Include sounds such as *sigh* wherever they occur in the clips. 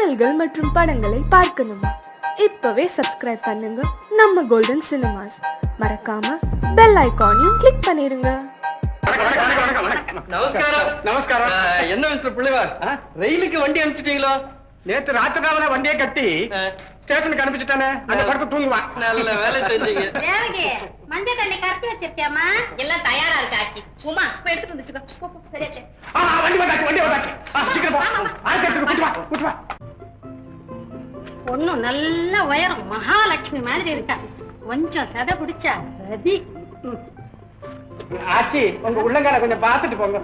பாடல்கள் மற்றும் படங்களை பார்க்கணுமா. இப்பவே சப்ஸ்கிரைப் பண்ணுங்க. நம்ம கோல்டன் சினிமாஸ் மறக்காம பெல் ஐகானையும் கிளிக் பண்ணிருங்க. நமஸ்காரம். நமஸ்காரம். என்ன மிஸ்டர் பிள்ளைவார்? ரயிலுக்கு வண்டி அனுப்பிச்சிட்டீங்களோ? நேத்து ராத்திரி வண்டியை கட்டி ஸ்டேஷனுக்கு அனுப்பிச்சுட்டானே. அந்த படத்தை தூங்குவான் நல்ல வேலை செஞ்சீங்க. தேவகி மஞ்சள் தண்ணி கரைச்சி வச்சிருக்கியாமா எல்லாம் தயாரா இருக்கு ஆச்சி. உமா போய் எடுத்துட்டு வந்துச்சுக்கோ சரியா சரி. ஆ, வண்டி வந்தாச்சு வண்டி வந்தாச்சு. ஆ, சீக்கிரம் போ. ஆயிரத்தி எட்டு கூட்டு வா கூட்டு வா. பொண்ணு நல்ல உயரம் மகாலட்சுமி மாதிரி இருக்கா. கொஞ்சம் சதை பிடிச்சா ரதி. ஆச்சி உங்க உள்ளங்கால கொஞ்சம் பார்த்துட்டு போங்க.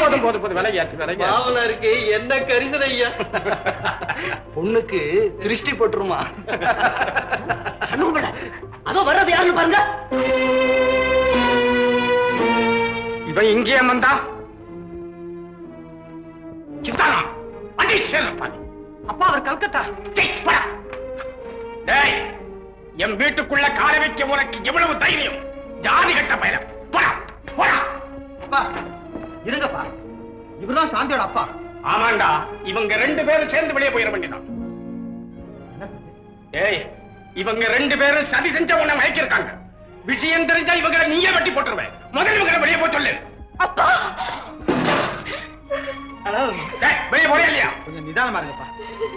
போதும் போதும். போதும் விலகியாச்சு விலகியாச்சு மாமனாருக்கு என்ன கரிசனை ஐயா? பொண்ணுக்கு திருஷ்டி போட்டுருமா? அதோ வர்றது யாருன்னு பாருங்க. இவன் இங்கே வந்தா? சித்தானா வண்டி சேர்ப்பாங்க அப்பா அவர் கல்கத்தா. டேய், போடா. டேய் என் வீட்டுக்குள்ள காலை வைக்க உனக்கு எவ்வளவு தைரியம். ஜாதி கட்ட பயில. போடா. போடா. அப்பா இருங்கப்பா. இவர்தான் சாந்தியோட அப்பா. ஆமாண்டா இவங்க ரெண்டு பேரும் சேர்ந்து வெளியே போயிட வேண்டியதான் ஏய் இவங்க ரெண்டு பேரும் சதி செஞ்ச உன்னை மயக்கிருக்காங்க விஷயம் தெரிஞ்சா இவங்களை நீயே வெட்டி போட்டுருவேன் முதல்ல இவங்களை வெளியே போய் சொல்லு. டேய், வெளியே போறியா இல்லையா? கொஞ்சம் நிதானமா இருங்கப்பா.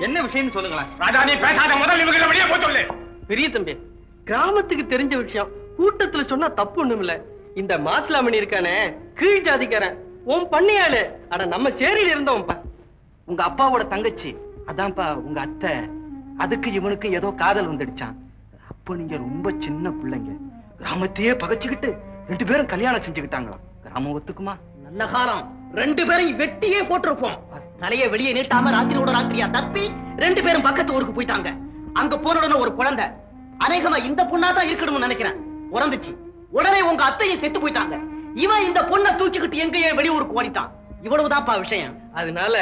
என்ன விஷயம்னு சொல்லுங்களேன். ராஜா நீ பேசாத முதல்ல இவங்களை வெளியே போய் சொல்லு. பெரிய தம்பி கிராமத்துக்கு தெரிஞ்ச விஷயம் கூட்டத்துல சொன்னா தப்பு ஒண்ணும் இல்ல இந்த மாசிலாமணி இருக்கானே கீழ் ஜாதிக்காரன். உன் பண்ணியாளு. அட நம்ம சேரியில இருந்தவன்பா உங்க அப்பாவோட தங்கச்சி. அதான்ப்பா உங்க அத்தை. அதுக்கு இவனுக்கு ஏதோ காதல் வந்துடுச்சான் அப்ப நீங்க ரொம்ப சின்ன பிள்ளைங்க. கிராமத்தையே பகச்சுக்கிட்டு ரெண்டு பேரும் கல்யாணம் செஞ்சுக்கிட்டாங்களாம். கிராமம் ஒத்துக்குமா? நல்ல காலம். ரெண்டு பேரையும் வெட்டியே போட்டிருப்போம். தலைய வெளியே நீட்டாம ராத்திரியோட ராத்திரியா தப்பி ரெண்டு பேரும் பக்கத்து ஊருக்கு போயிட்டாங்க. அங்க போன உடனே ஒரு குழந்தை. அநேகமா இந்த பொண்ணா தான் இருக்கணும்னு நினைக்கிறேன். உறந்துச்சு உடனே உங்க அத்தையும் செத்து போயிட்டாங்க. இவன் இந்த பொண்ணை தூக்கிக்கிட்டு எங்கேயே வெளியூருக்கு ஓடிட்டான். இவ்வளவுதான்ப்பா விஷயம். அதனால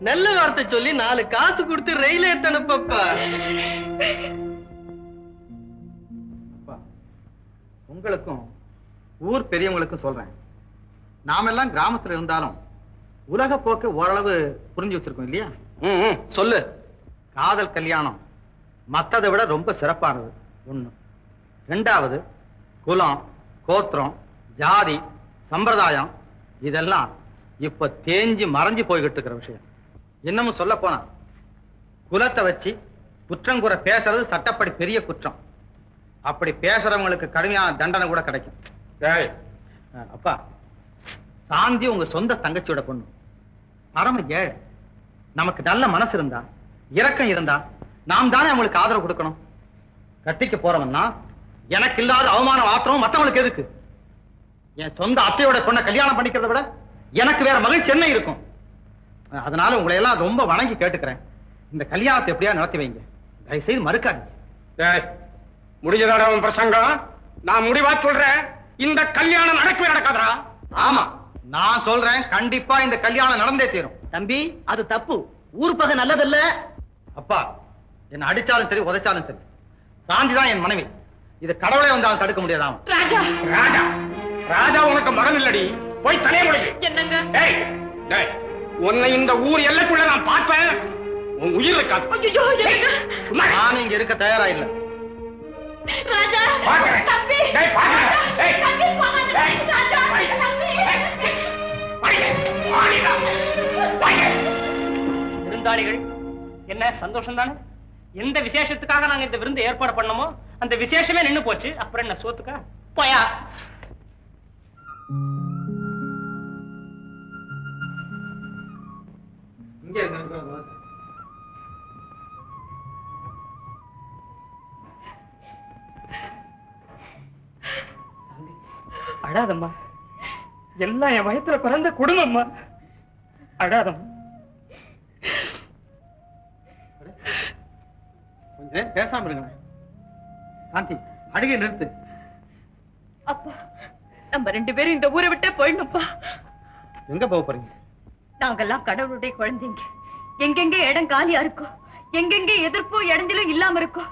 நல்ல வார்த்தை சொல்லி நாலு காசு கொடுத்து ரயில் ஏத்தனுப்பப்பா உங்களுக்கும் ஊர் பெரியவங்களுக்கும் சொல்றேன். நாமெல்லாம் கிராமத்துல இருந்தாலும் உலக போக்கு ஓரளவு புரிஞ்சு வச்சிருக்கோம் இல்லையா? சொல்லு. காதல் கல்யாணம் மத்ததை விட ரொம்ப சிறப்பானது. ஒண்ணு. ரெண்டாவது குலம் கோத்திரம் ஜாதி சம்பிரதாயம் இதெல்லாம் இப்ப தேஞ்சு மறைஞ்சு போய்கிட்டு இருக்கிற விஷயம். இன்னமும் சொல்ல போனா குலத்தை வச்சு குற்றங்குறை பேசுறது சட்டப்படி பெரிய குற்றம். அப்படி பேசுறவங்களுக்கு கடுமையான தண்டனை கூட கிடைக்கும். அப்பா சாந்தி உங்க சொந்த தங்கச்சியோட பொண்ணு. பரம ஏழை. நமக்கு நல்ல மனசு இருந்தா இரக்கம் இருந்தா நாம் தானே அவங்களுக்கு ஆதரவு கொடுக்கணும். கட்டிக்க போறவன்னா எனக்கு இல்லாத அவமானம் ஆத்திரம் மத்தவங்களுக்கு எதுக்கு? என் சொந்த அத்தையோட பொண்ணை கல்யாணம் பண்ணிக்கிறத விட எனக்கு வேற மகிழ்ச்சி என்ன இருக்கும்? அதனால உங்களை எல்லாம் ரொம்ப வணங்கி கேட்டுக்கிறேன். இந்த கல்யாணத்தை எப்படியா நடத்தி வைங்க. தயவு செய்து மறுக்காதீங்க. டேய் முடிஞ்சதாடா உன் பிரசங்கம்? நான் முடிவா சொல்றேன். இந்த கல்யாணம் நடக்கவே நடக்காதடா. ஆமா நான் சொல்றேன். கண்டிப்பா இந்த கல்யாணம் நடந்தே தீரும். தம்பி அது தப்பு. ஊர் பகை நல்லதல்ல. அப்பா என்ன அடிச்சாலும் சரி உதைச்சாலும் சரி. சாந்தி தான் என் மனைவி. இது கடவுளே வந்தாலும் தடுக்க முடியாதாம். ராஜா! ராஜா! ராஜா உனக்கு மகன் இல்லடி. போய் தலைய முடியும் என்னங்க? டேய் டேய் உன்னை இந்த ஊர் எல்லைக்குள்ள நான் பார்த்தேன் உன் உயிர் இருக்காது ஐயோ என்னங்க? சும்மா இரு. நான் இங்க இருக்க தயாரா இல்ல ராஜா. தம்பி! டேய். டேய். தம்பி போகாத. தம்பி. விருந்தாளிகள் என்ன? சந்தோஷம் தானே எந்த விசேஷத்துக்காக நாங்க இந்த விருந்து ஏற்பாடு பண்ணோமோ அந்த விசேஷமே நின்னு போச்சு. அப்புறம் என்ன சோத்துக்கா? போயா. அழாதம்மா எல்லாம் என் வயத்துல பிறந்த குடும்பம்மா. அழாதம்மா நேரம் பேசாம இருங்க சாந்தி அழுகை நிறுத்து. அப்பா நம்ம ரெண்டு பேரும் இந்த ஊரை விட்டே போயிடணும்ப்பா. எங்க போக போறீங்க? நாங்கெல்லாம் கடவுளுடைய குழந்தைங்க. எங்கெங்க இடம் காலியா இருக்கோ எங்கெங்க எதிர்ப்போ இடைஞ்சலும் இல்லாம இருக்கோ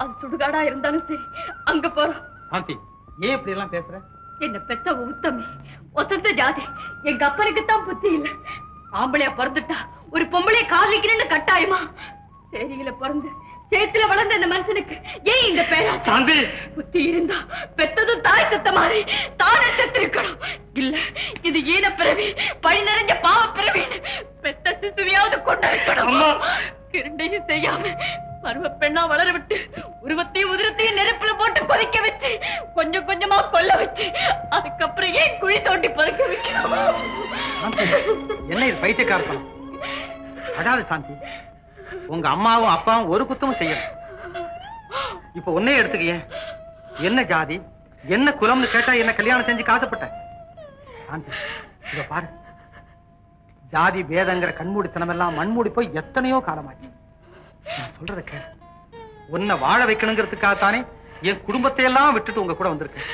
அது சுடுகாடா இருந்தாலும் சரி அங்க போறோம். சாந்தி ஏன் இப்படி எல்லாம் பேசுற? என்ன பெத்த உத்தமி ஒசந்த ஜாதி. எங்க அப்பனுக்கு தான் புத்தி இல்ல. ஆம்பளையா பிறந்துட்டா ஒரு பொம்பளைய காதலிக்கிறேன்னு கட்டாயமா? சேரியில பிறந்து சேத்துல வளர்ந்த இந்த மனுஷனுக்கு ஏன் இந்த பேரா சாந்தி புத்தி இருந்தா பெத்ததும் தாய் தத்த மாதிரி தானே செத்திருக்கணும். இல்ல இது ஈன பிறவி பழி நிறைஞ்ச பாவ பிறவி. பெத்த சிசுவையாவது கொண்டிருக்கணும் அம்மா. இரண்டையும் செய்யாம பருவ பெண்ணா வளர விட்டு உருவத்தையும் உதிரத்தையும் நெருப்புல போட்டு கொதிக்க வச்சு கொஞ்சம் கொஞ்சமா கொல்ல வச்சு அதுக்கப்புறம் ஏன் குழி தோண்டி புதைக்க வைக்கணும்? என்ன இது பைத்தியக்காரத்தனம் அடாது சாந்தி. உங்க அம்மாவும் அப்பாவும் ஒரு குத்தமும் செய்யல. இப்ப உன்னே எடுத்துக்கிய. என்ன ஜாதி? என்ன குலம்னு கேட்டா என்ன கல்யாணம் செஞ்சு காசப்பட்ட? இத பாரு. ஜாதி பேதங்கிற கண்மூடித்தனம் எல்லாம் மண்மூடி போய் எத்தனையோ காலமாச்சு. நான் சொல்றத கேளு. உன்னை வாழ வைக்கணுங்கிறதுக்காகத்தானே என் குடும்பத்தை எல்லாம் விட்டுட்டு உங்க கூட வந்திருக்கேன்.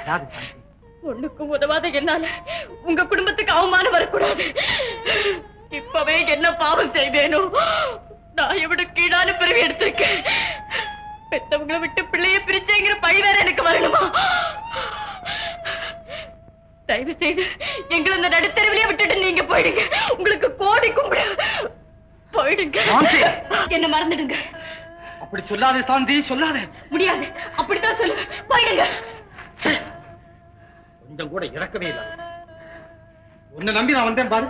அடாது சாந்தி. ஒண்ணுக்கும் உதவாத என்னால உங்க குடும்பத்துக்கு அவமானம் வரக்கூடாது. இப்பவே என்ன பாவம் செய்தேனோ? நான் எவ்வளவு கீழான பிறவி எடுத்திருக்கேன். பெத்தவங்களை விட்டு பிள்ளைய பிரிச்சேங்கிற பழி வேற எனக்கு வரணுமா? தயவு செய்து எங்களை இந்த நடுத்தருவிலே விட்டுட்டு நீங்க போயிடுங்க. உங்களுக்கு கோடி கும்பிடு போயிடுங்க! என்ன மறந்துடுங்க. அப்படி சொல்லாதே சாந்தி சொல்லாதே. முடியாது. அப்படித்தான் சொல்லுவேன் போயிடுங்க. கொஞ்சம் கூட இறக்கவே இல்லை. உன்னை நம்பி நான் வந்தேன் பாரு.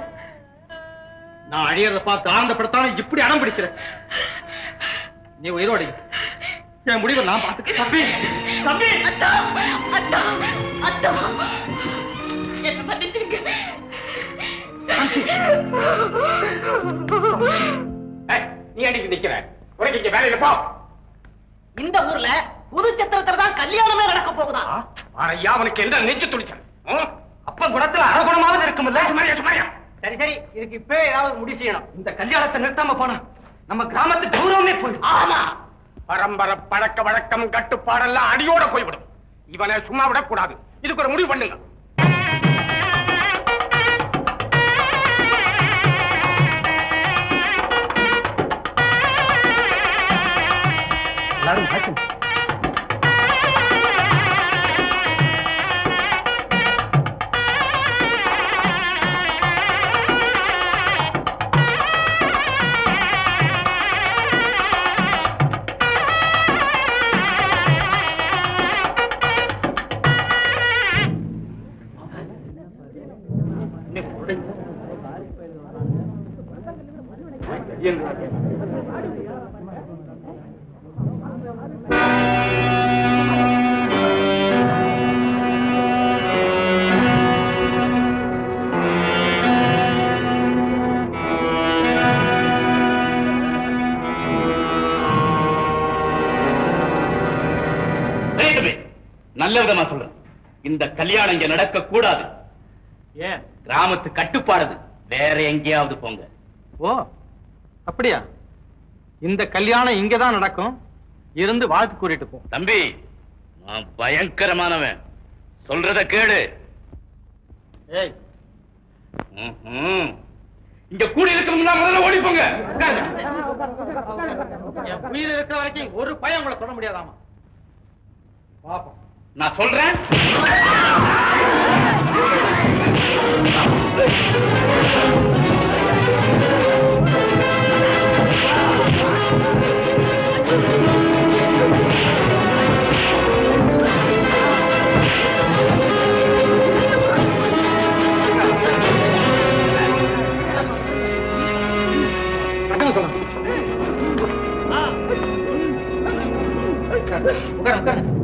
நான் அழியறத பார்த்து ஆனந்தப்படுத்தாலும் இப்படி அடம் பிடிக்கிறேன். நீ உயிரோடு. என் முடிவை நான் பார்த்துக்க தம்பி தம்பி! அத்தா அத்தா அத்தா. என்ன மன்னிச்சிருங்க. நீ அடிக்கு நிக்கிற? உனக்கு இங்க வேலையில போ. இந்த ஊர்ல புது சத்திரத்துல தான் கல்யாணமே நடக்க போகுதா? ஆரையா அவனுக்கு என்ன நெஞ்சு துடிச்சல் அப்ப குணத்துல அறகுணமாவது இருக்குமில்ல? சரி சரி. இதுக்கு இப்பவே ஏதாவது முடிவு செய்யணும். இந்த கல்யாணத்தை நிறுத்தாம போனா நம்ம கிராமத்து கௌரவமே போயிடும். ஆமா. பரம்பரை பழக்க வழக்கம் கட்டுப்பாடெல்லாம் அடியோட போய்விடும். இவனை சும்மா விடக்கூடாது. இதுக்கு ஒரு முடிவு பண்ணுங்க. எல்லாரும் கல்யாணம் இங்க நடக்க கூடாது ஏன்? கிராமத்து கட்டுப்பாடு வேற எங்கேயாவது போங்க. ஓ அப்படியா? இந்த கல்யாணம் இங்கதான் நடக்கும். இருந்து வாழ்த்து கூறிட்டு போ. தம்பி நான் பயங்கரமானவன். சொல்றத கேளு. ஏய். இங்க கூடி முதல்ல ஓடி போங்க. உயிர் இருக்கிற வரைக்கும் ஒரு பயம் உங்களை சொல்ல முடியாதாமா? பாப்போம். நான் சொல்றேன்? உட்காரு உட்காரு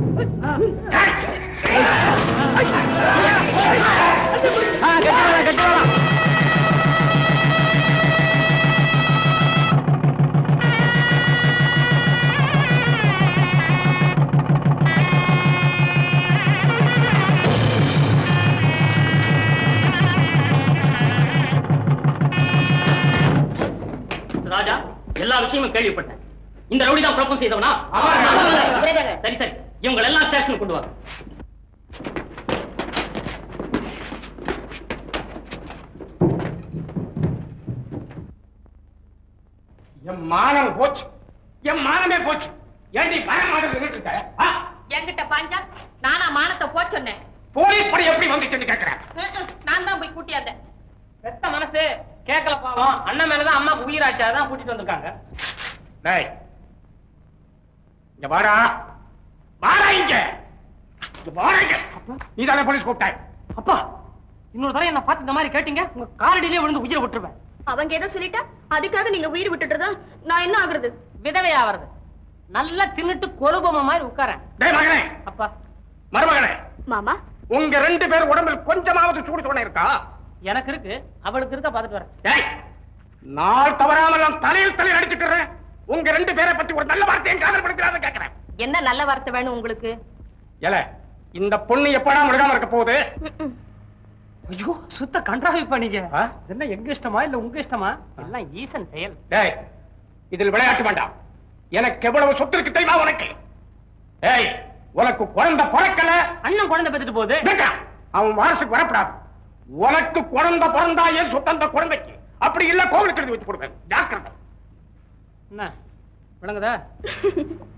ராஜா எல்லா விஷயமும் கேள்விப்பட்டேன். இந்த ரவுடி தான் ப்ரப்போஸ் செய்தவனா சரி சரி. இவங்க எல்லாம் ஸ்டேஷனுக்கு கொண்டு வாங்க. என் மானம் போச்சு. என் மானமே போச்சு. ஏண்டி நின்னுட்டு இருக்க? ஆ? என்கிட்ட பாஞ்சா? நானா மானத்தை போ சொன்னேன். போலீஸ் படி எப்படி வந்துச்சுன்னு கேக்குறேன் நான் தான் போய் கூட்டியாந்தேன். பெத்த மனசு கேட்கல பாவம். அண்ணன் மேலதான் அம்மாக்கு உயிராச்சு அதான் கூட்டிட்டு வந்திருக்காங்க. டேய் இங்க வாடா. வாடா இங்க நீ தானே போலீஸ் கூப்பிட்டாய் அப்பா இன்னொரு தடவை என்ன பார்த்து இந்த மாதிரி கேட்டீங்க உங்க காரடியிலே விழுந்து உயிரை விட்டுருவேன். அவங்க ஏதோ சொல்லிட்டா? அதுக்காக நீங்க உயிர் விட்டுட்டுறதா நான் என்ன ஆகுறது? விதவை ஆவறது. நல்லா தின்னுட்டு கொழுபம மாதிரி உட்காரேன். டேய் மகனே. அப்பா. மருமகனே மாமா. உங்க ரெண்டு பேர் உடம்பில் கொஞ்சமாவது சூடு துணை இருக்கா? எனக்கு இருக்கு. அவளுக்கு இருக்க பார்த்துட்டு வரேன். டேய் நாள் தவறாமல் நான் தலையில் தலையில் அடிச்சுக்கிறேன் உங்க ரெண்டு பேரை பத்தி ஒரு நல்ல வார்த்தையை காதல் படுக்கிறான்னு கேட்கிறேன் என்ன நல்ல வார்த்தை வேணும் உங்களுக்கு? ஏல இந்த பொண்ணு எப்படா முழுகாம இருக்க போகுது? ஐயோ சுத்த கன்றாவிப்பா நீங்க. ஆ? என்ன எங்க இஷ்டமா இல்ல உங்க இஷ்டமா? எல்லாம் ஈசன் செயல். டேய் இதில் விளையாட்டு வேண்டாம். எனக்கு எவ்வளவு சொத்து இருக்கு தெரியுமா உனக்கு? ஏய் உனக்கு குழந்தை பிறக்கல. அண்ணன் குழந்தை பெத்துட்டு போகுது. அவன் வாரசுக்கு வரப்படாது. உனக்கு குழந்தை பிறந்தா ஏன் சொத்து அந்த குழந்தைக்கு? அப்படி இல்ல கோவிலுக்கு எழுதி வச்சு கொடுப்பேன். ஜாக்கிரதை. என்ன? விளங்குதா? *laughs*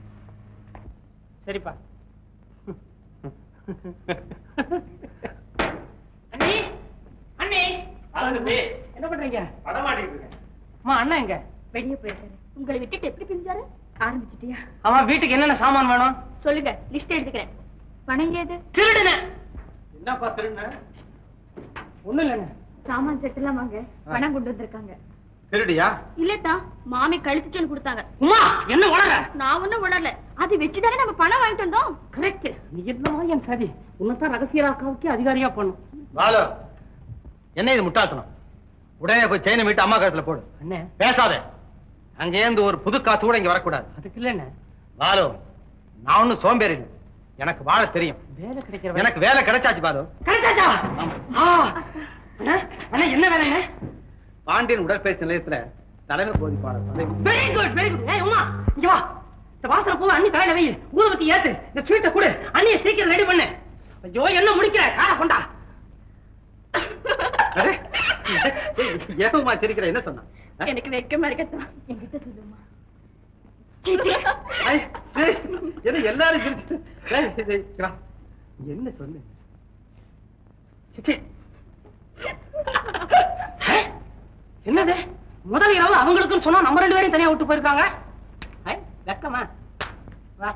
சரிப்பா. அண்ணி அண்ணி. என்ன பண்றீங்க? அம்மா அண்ணன் எங்க? வெளியே போயிருக்காரு உங்களை விட்டுட்டு எப்படி பிரிஞ்சாரு? ஆரம்பிச்சிட்டியா? அவன் வீட்டுக்கு என்னென்ன சாமான் வேணும்? சொல்லுங்க லிஸ்ட் எடுத்துக்கிறேன். பணம் ஏது? திருடுன. என்னப்பா திருண்ண ஒண்ணு இல்லைண்ணே. சாமான் செட் எல்லாம் வாங்க. பணம் கொண்டு வந்திருக்காங்க. திருடியா? இல்லத்தா மாமி கழுத்துச்சல் கொடுத்தாங்க. உமா என்ன வளர நான் ஒண்ணும் உணரல அது வச்சுதானே நம்ம பணம் வாங்கிட்டு வந்தோம்? கரெக்ட் நீ என்னமா என் சரி உன்னைத்தான் ரகசியராக்காவுக்கு அதிகாரியா பண்ணும் பாலு என்ன இது முட்டாள்தனம்? உடனே போய் செயினை மீட்டு அம்மா கழுத்துல போடு. அண்ணே. பேசாத. அங்கேருந்து ஒரு புது காசு கூட இங்க வரக்கூடாது. அதுக்கு இல்லண்ணே. பாலு நான் ஒண்ணும் சோம்பேறி இல்லை. எனக்கு வாழ தெரியும். வேலை கிடைக்கிற எனக்கு வேலை கிடைச்சாச்சு பாலு. கிடைச்சாச்சா? ஆமா. அண்ணா என்ன வேலைங்க பாண்டியன் உடற்பயிற்சி நிலையத்துல தலைமை போதிப்பாளர். வெரி குட் வெரி குட் ஏய் உமா இங்க வா. இந்த வாசனை பூவை அண்ணி தலையில வை. ஊதுபத்தி ஏத்து. இந்த ஸ்வீட்டை கொடு. அண்ணிய சீக்கிரம் ரெடி பண்ணு. ஐயோ என்ன முடிக்கிற? கார கொண்டா. ஏமா சிரிக்கிற? என்ன சொன்னா? எனக்கு வெக்கமா இருக்கத்தான் என்கிட்ட சொல்லுமா? என்ன எல்லாரும். என்ன ஏய், என்னது? முதல் இரவு அவங்களுக்குன்னு சொன்னா நம்ம ரெண்டு பேரும் தனியா விட்டு போயிருக்காங்க? வெக்கமா. வா.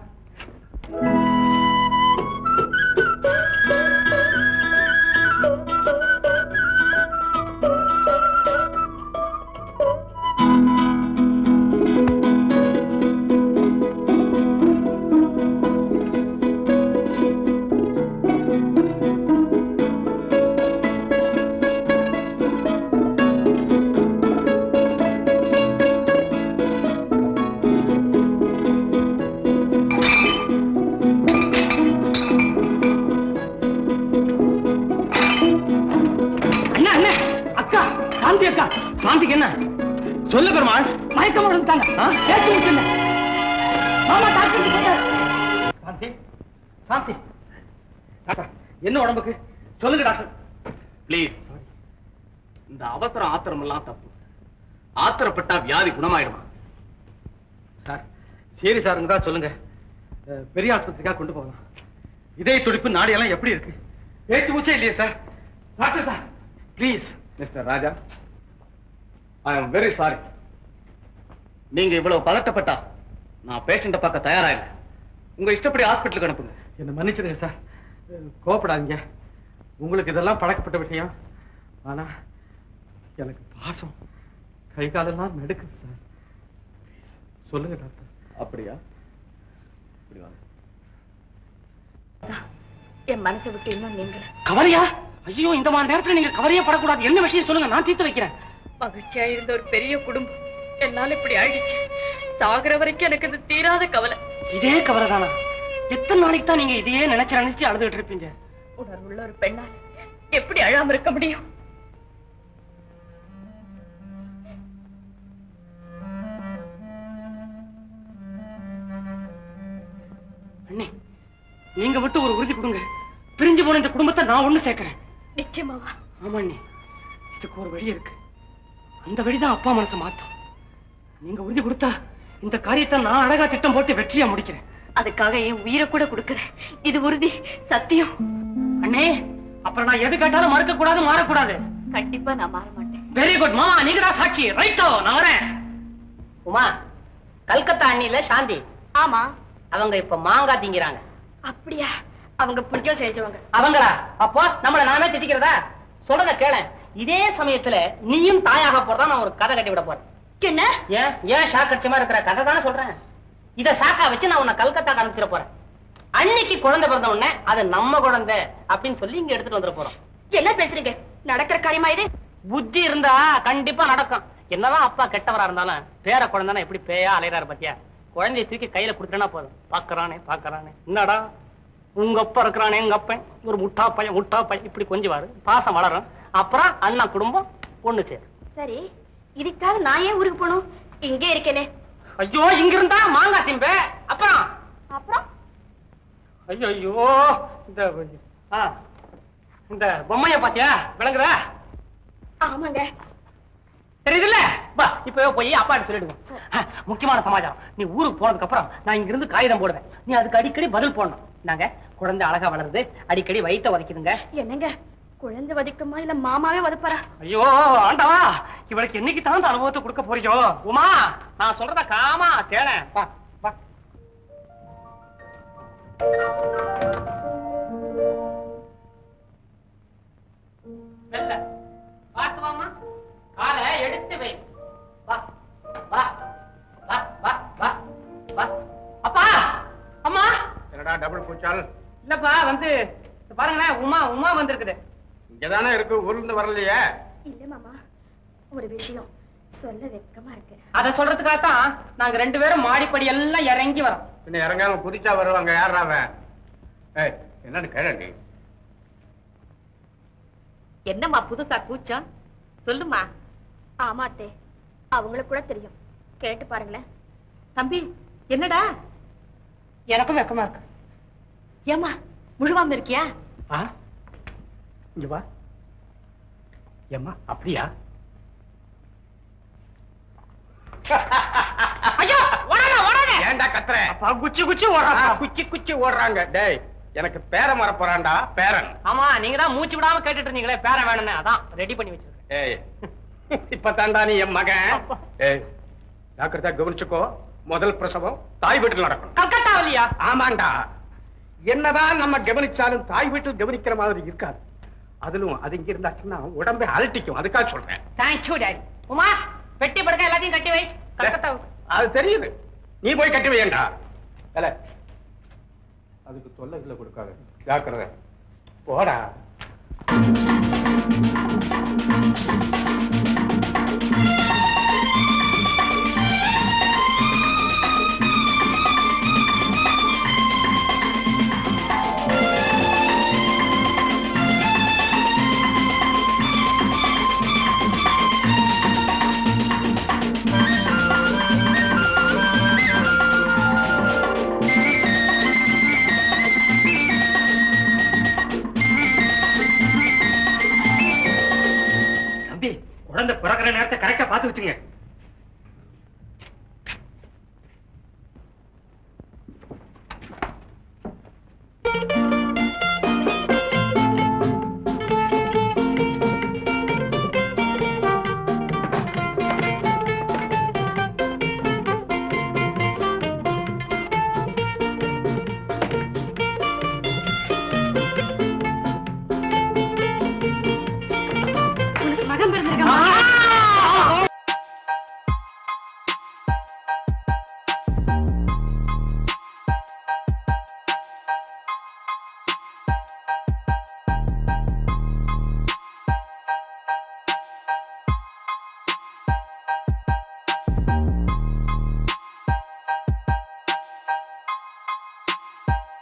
சாந்தி. சாந்தி. டாக்டர் என்ன உடம்புக்கு? சொல்லுங்க டாக்டர். ப்ளீஸ். இந்த அவசர ஆத்திரம் எல்லாம் தப்பு. ஆத்திரப்பட்டா வியாதி குணமாயிடுமா? சார் சரி சார் தான் சொல்லுங்க. பெரிய ஆஸ்பத்திரிக்காக கொண்டு போகலாம். இதய துடிப்பு நாடியெல்லாம் எப்படி இருக்கு? பேச்சு மூச்சே இல்லையே sir. Doctor sir. Please mister Raja. I am very sorry நீங்க இவ்வளவு பதட்டப்பட்டா நான் பேஷண்ட பார்க்க தயாரா இல்லை? உங்க இஷ்டப்படி ஹாஸ்பிட்டலுக்கு அனுப்புங்க. என்ன மன்னிச்சிடுங்க சார் அஹ், கோவப்படாதீங்க. உங்களுக்கு இதெல்லாம் பழக்கப்பட்ட விஷயம். ஆனா எனக்கு பாசம். கை காலெல்லாம் நடுக்குது சார் சொல்லுங்க டாக்டர் அப்படியா? இப்படி வாங்க. என் மனசை விட்டு இன்னும் நீங்க கவலையா? ஐயோ இந்த மாதிரி நேரத்துல நீங்க கவலையே படக்கூடாது. என்ன விஷயம் சொல்லுங்க? நான் தீர்த்து வைக்கிறேன். மகிழ்ச்சியா இருந்த ஒரு பெரிய குடும்பம். என்னால இப்படி ஆயிடுச்சு. சாகுற வரைக்கும் எனக்கு இது தீராத கவலை. இதே கவலை தானா எத்தனை நாளைக்கு தான் நீங்க இதையே நினைச்சு நினைச்சு அழுதுட்டு இருப்பீங்க? உணர்வுள்ள ஒரு பெண்ணால் எப்படி அழாம இருக்க முடியும்? அண்ணே நீங்க விட்டு ஒரு உறுதி கொடுங்க. பிரிஞ்சு போன இந்த குடும்பத்தை நான் ஒண்ணு சேர்க்கிறேன். நிச்சயமாவா? ஆமா அண்ணே இதுக்கு ஒரு வழி இருக்கு. அந்த வழிதான் அப்பா மனசை மாத்தும். நீங்க உறுதி கொடுத்தா இந்த காரியத்தை நான் அழகா திட்டம் போட்டு வெற்றியா முடிக்கிறேன். அதுக்காக என் உயிரை கூட கொடுக்கறேன். இது உறுதி சத்தியம். அண்ணே அப்புறம் நான் எது கேட்டாலும் மறுக்க கூடாது மாறக்கூடாது. கண்டிப்பா நான் மாற மாட்டேன். வெரி குட் மாமா நீங்க தான் சாட்சி. ரைட்டோ நான் வரேன். உமா கல்கத்தா அண்ணில சாந்தி. ஆமா. அவங்க இப்ப மாங்காய் திங்கிறாங்க. அப்படியா? அவங்க பிடிக்கும் செஞ்சவங்க அவங்களா? அப்போ நம்மள நாமே திட்டிக்கிறதா? சொல்றத கேள. இதே சமயத்துல நீயும் தாயாக போறதா நான் ஒரு கதை கட்டி விட போறேன். என்ன? ஏன்? ஏன் ஷாக் அடிச்ச மாதிரி இருக்கிற கதை தானே சொல்றேன். இத சாக்கா வச்சு நான் உன்னை கல்கத்தா அனுப்பிச்சிட போறேன். அன்னைக்கு குழந்தை பிறந்த உடனே அது நம்ம குழந்தை அப்படின்னு சொல்லி இங்க எடுத்துட்டு வந்துட போறோம். என்ன பேசுறீங்க? நடக்கிற காரியமா இது? புத்தி இருந்தா கண்டிப்பா நடக்கும். என்னதான் அப்பா கெட்டவரா இருந்தாலும் பேர குழந்தைனா எப்படி பேயா அலையறாரு பாத்தியா? குழந்தைய தூக்கி கையில கொடுத்துட்டா போதும். பாக்குறானே பாக்குறானே. என்னடா? உங்க அப்பா இருக்கிறானே எங்க அப்பன். ஒரு முட்டா பையன் முட்டா பையன். இப்படி கொஞ்சுவாரு. பாசம் வளரும். அப்புறம் அண்ணா குடும்பம் ஒண்ணு சேரும். சரி. இதுக்காக நான் ஏன் ஊருக்கு போகணும்? இங்கே இருக்கேனே. ஐயோ இங்க இருந்தா மாங்காய் திம்ப. அப்புறம்? அப்புறம்? ஐயோ ஐயோ இந்த இந்த பொம்மைய பாத்தியா விளங்குதா? ஆமாங்க. தெரியுதுல்ல? பா இப்பவே போய் அப்பாட்ட சொல்லிடுவோம் முக்கியமான சமாச்சாரம். நீ ஊருக்கு போனதுக்கு அப்புறம் நான் இங்க இருந்து காகிதம் போடுவேன். நீ அதுக்கு அடிக்கடி பதில் போடணும். நாங்க குழந்தை அழகா வளருது. அடிக்கடி வயித்த வதைக்குதுங்க என்னங்க? குழந்தை வதிக்குமா? இல்ல மாமாவே வதப்பாரா? ஐயோ ஆண்டவா இவளுக்கு என்னைக்கு தான் அனுபவத்தை கொடுக்க போறியோ உமா நான் சொல்றத காமா கேள. வா வா. மெல்ல. பார்த்து வாம்மா. காலை எடுத்து வை. வா வா வா வா வா வா. அப்பா அம்மா. என்னடா டபுள் பூச்சால்? இல்லப்பா வந்து பாருங்களேன் உமா உமா வந்திருக்குது. இங்கதானே இருக்கு ஊர்ல இருந்து வரலையே. இல்ல மாமா ஒரு விஷயம் சொல்ல வெக்கமா இருக்கு. அத சொல்றதுக்காகத்தான் நாங்க ரெண்டு பேரும் மாடிப்படி எல்லாம் இறங்கி வரோம். பின்ன இறங்காம புதுச்சா வருவாங்க யாரா அவன்? ஏய் என்னன்னு கேளண்டி என்னம்மா புதுசா கூச்சம்? சொல்லுமா ஆமா அத்தே அவங்களுக்கு கூட தெரியும். கேட்டு பாருங்களேன். தம்பி என்னடா? எனக்கும் வெக்கமா இருக்கு. ஏம்மா முழுவாம இருக்கியா? ஆ? இங்க வா. ஏம்மா அப்படியா? ஐயோ ஓடாத ஓடாத. ஏன்டா கத்துற? அப்பா குச்சி குச்சி ஆ, ஓடுறான் குச்சி குச்சி ஓடுறாங்க. டேய் எனக்கு பேர மர போறான்டா பேரன். ஆமா நீங்க தான் மூச்சு விடாம கேட்டுட்டு இருந்தீங்களே பேர வேணும்னு. அதான் ரெடி பண்ணி வச்சிருக்கேன். ஏய் இப்ப நீ என் மகன். ஏய் டாக்டர் தான் கவனிச்சுக்கோ. முதல் பிரசவம் தாய் வீட்டில் நடக்கணும். கல்கத்தா இல்லையா ஆமாண்டா. என்னதான் நம்ம கவனிச்சாலும் தாய் வீட்டில் கவனிக்கிற மாதிரி இருக்காது. அதிலும் அது இங்க இருந்தாச்சுன்னா உடம்பை அலட்டிக்கும். அதுக்காக சொல்றேன். தேங்க்யூ டாடி உமா பெட்டி படுக்க எல்லாத்தையும் கட்டி வை. கல்கத்தா அது தெரியுது. நீ போய் கட்டி வையண்டா இல்ல அதுக்கு தொல்லை இல்லை கொடுக்காத. ஜாக்கிரதை. போடா.